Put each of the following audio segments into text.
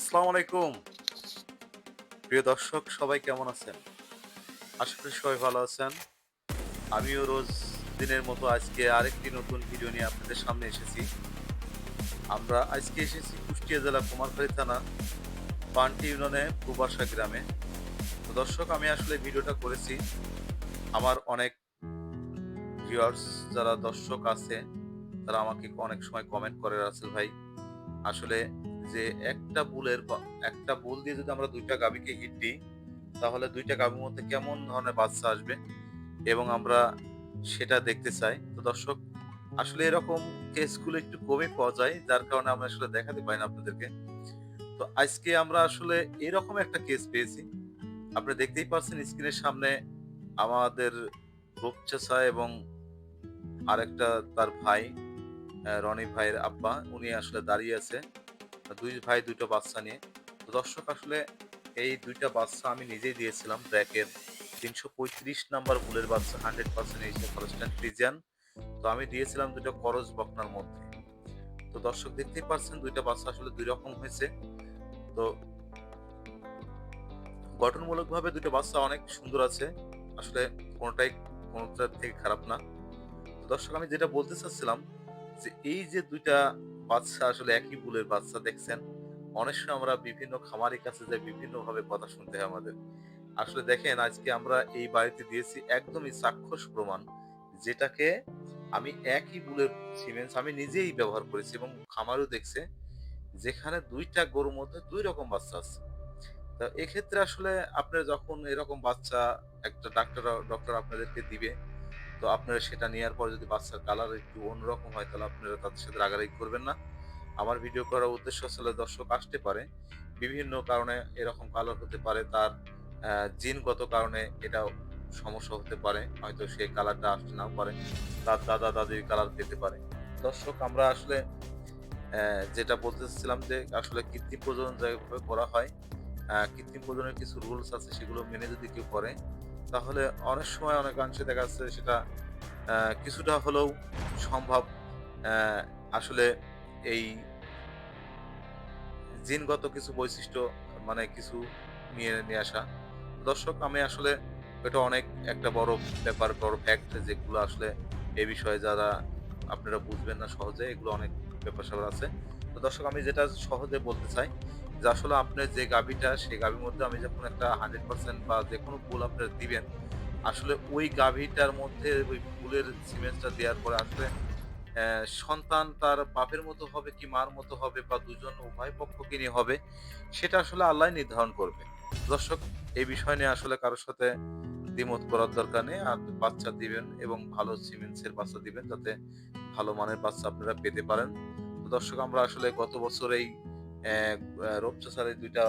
আসসালামু আলাইকুম। প্রিয় দর্শক, সবাই কেমন আছেন? আশা করি সবাই ভালো আছেন। আমিও রোজ দিনের মতো আজকে আরেকটি নতুন ভিডিও নিয়ে আপনাদের সামনে এসেছি। আমরা আজকে এসেছি কুষ্টিয়া জেলা কুমারখালী থানা, পান্টি ইউনিয়নে প্রবাসা গ্রামে। তো দর্শক, আমি আসলে ভিডিওটা করেছি। আমার অনেক ভিউয়ার্স যারা দর্শক আছে, তারা আমাকে অনেক সময় কমেন্ট করে, রাসেল ভাই। আসলে যে একটা বুলের একটা বুল দিয়ে যদি আমরা দুইটা গাভীকে হিট দিই, তাহলে দুইটা গাভীর মধ্যে কেমন ধরনের বাচ্চা আসবে? এবং আমরা সেটা দেখতে চাই। তো দর্শক, আসলে এরকম কেসগুলো একটু কমই পাওয়া যায়, যার কারণে আমরা আসলে দেখাতে পাই না আপনাদেরকে। তো আজকে আমরা আসলে এরকম একটা কেস পেয়েছি। আপনি দেখতেই পাচ্ছেন স্ক্রিনের সামনে আমাদের রূপচাষা এবং আরেকটা তার ভাই রনি ভাইয়ের আব্বা, উনি আসলে দাঁড়িয়ে আছে। দুই ভাই দুটো বাচ্চা নিয়ে। তো দর্শক, আসলে এই দুইটা বাচ্চা আমি নিজেই দিয়েছিলাম ব্র্যাকের তিনশো পঁয়ত্রিশ নাম্বার বুলের বাচ্চা হান্ড্রেড পার্সেন্ট এই ফরেস্টান ফ্রিজিয়ান তো আমি দিয়েছিলাম দুটো করজ বকনার মধ্যে। তো দর্শক, দেখতেই পাচ্ছেন দুইটা বাচ্চা আসলে দুই রকম হয়েছে। তো গঠনমূলকভাবে দুটো বাচ্চা অনেক সুন্দর আছে। আসলে কোনোটাই কোনোটার থেকে খারাপ না। দর্শক, আমি যেটা বলতে চাচ্ছিলাম যে এই যে দুইটা বাচ্চা আসলে একই বুলের বাচ্চা দেখছেন? অনেক সময় আমরা বিভিন্ন খামারের কাছে বিভিন্ন ভাবে কথা শুনতে হয় আমাদের। আসলে দেখেন, আজকে আমরা এই বাড়িতে দিয়েছি একদমই চাক্ষুষ প্রমাণ, যেটাকে আমি একই বুলের সিমেন্স আমি নিজেই ব্যবহার করেছি এবং খামারও দেখছে, যেখানে দুইটা গরুর মধ্যে দুই রকম বাচ্চা আছে। তো এক্ষেত্রে আসলে আপনার যখন এরকম বাচ্চা একটা ডাক্তার, ডক্টর আপনাদেরকে দিবে তো আপনারা সেটা নেওয়ার পর যদি বাচ্চার কালার একটু অন্যরকম হয়, তাহলে আপনারা তাদের সাথে রাগারাগি করবেন না। আমার ভিডিও করার উদ্দেশ্য আসলে দর্শক আসতে পারে। বিভিন্ন কারণে এরকম কালার হতে পারে, তার জিনগত কারণে এটা সমস্যা হতে পারে। হয়তো সেই কালারটা আসতে নাও পারে, তার দাদা দাদির কালার পেতে পারে। দর্শক, আমরা আসলে যেটা বলতে চাচ্ছিলাম যে আসলে কৃত্রিম প্রজনন যেভাবে করা হয় কৃত্রিম প্রজননের কিছু রুলস আছে, সেগুলো মেনে যদি কেউ করে তাহলে অনেক সময় অনেকাংশে দেখা যাচ্ছে সেটা কিছুটা হলেও সম্ভব আসলে এই জিনগত কিছু বৈশিষ্ট্য মানে কিছু নিয়ে নিয়ে আসা। দর্শক, আমি আসলে এটা অনেক একটা বড় ব্যাপার, বড় ফ্যাক্ট যেগুলো আসলে এই বিষয়ে যারা আপনারা বুঝবেন না সহজে, এগুলো অনেক ব্যাপার স্যাপার আছে। তো দর্শক, আমি যেটা সহজে বলতে চাই যে আসলে আপনার যে গাভিটা, সেই গাভির মধ্যে আমি যখন একটা হান্ড্রেড পার্সেন্ট বা যে কোনো ফুল আপনারা দিবেন, আসলে ওই গাভিটার মধ্যে ওই ফুলের সিমেন্টটা দেওয়ার পরে আসলে সন্তান তার বাপের মতো হবে কি মার মতো হবে বা দুজন উভয় পক্ষকে নিয়ে হবে, সেটা আসলে আল্লাহ নির্ধারণ করবে। দর্শক, এই বিষয় নিয়ে আসলে কারোর সাথে দ্বিমত করার দরকার নেই। আর বাচ্চা দিবেন এবং ভালো সিমেন্টসের বাচ্চা দিবেন, যাতে ভালো মানের বাচ্চা আপনারা পেতে পারেন। দর্শক, আমরা আসলে গত বছর এই রূপচাষার এই দুইটা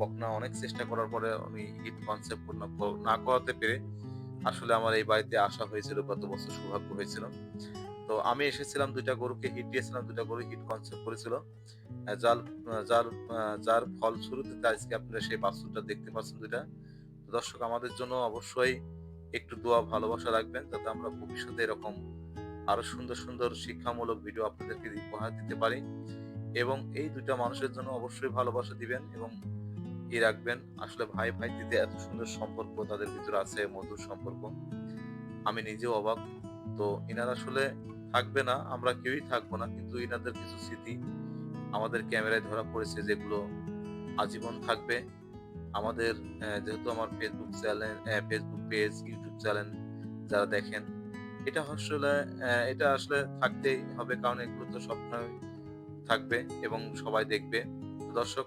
বকনা অনেক চেষ্টা করার পরে আমি হিট কনসেপ্ট না করাতে পেরে আসলে আমার এই বাড়িতে আসা হয়েছিল, গত বছর সৌভাগ্য হয়েছিল। তো আমি এসেছিলাম, দুইটা গরুকে হিট দিয়েছিলাম, দুইটা গরু হিট কনসেপ্ট করেছিল। যার যার যার ফল শুরুতে আজকে আপনারা সেই বাস্তুটা দেখতে পাচ্ছেন দুইটা। দর্শক, আমাদের জন্য অবশ্যই একটু দোয়া, ভালোবাসা রাখবেন যাতে আমরা ভবিষ্যতে এরকম আরও সুন্দর সুন্দর শিক্ষামূলক ভিডিও আপনাদেরকে উপহার দিতে পারি। এবং এই দুটা মানুষের জন্য অবশ্যই ভালোবাসা দিবেন এবং ই রাখবেন। আসলে ভাই ভাই দিতে এত সুন্দর সম্পর্ক, তাদের ভিতরে আছে মধুর সম্পর্ক। আমি নিজেও অবাক। তো ইনারা আসলে থাকবে না, আমরা কেউই থাকব না, কিন্তু ইনাদের কিছু স্মৃতি আমাদের ক্যামেরায় ধরা পড়েছে, যেগুলো আজীবন থাকবে। আমাদের যেহেতু আমার Facebook channel Facebook page YouTube channel যারা দেখেন, এটা আসলে এটা আসলে থাকতেই হবে, কারণ এগুলো তো স্বপ্ন থাকবে এবং সবাই দেখবে। দর্শক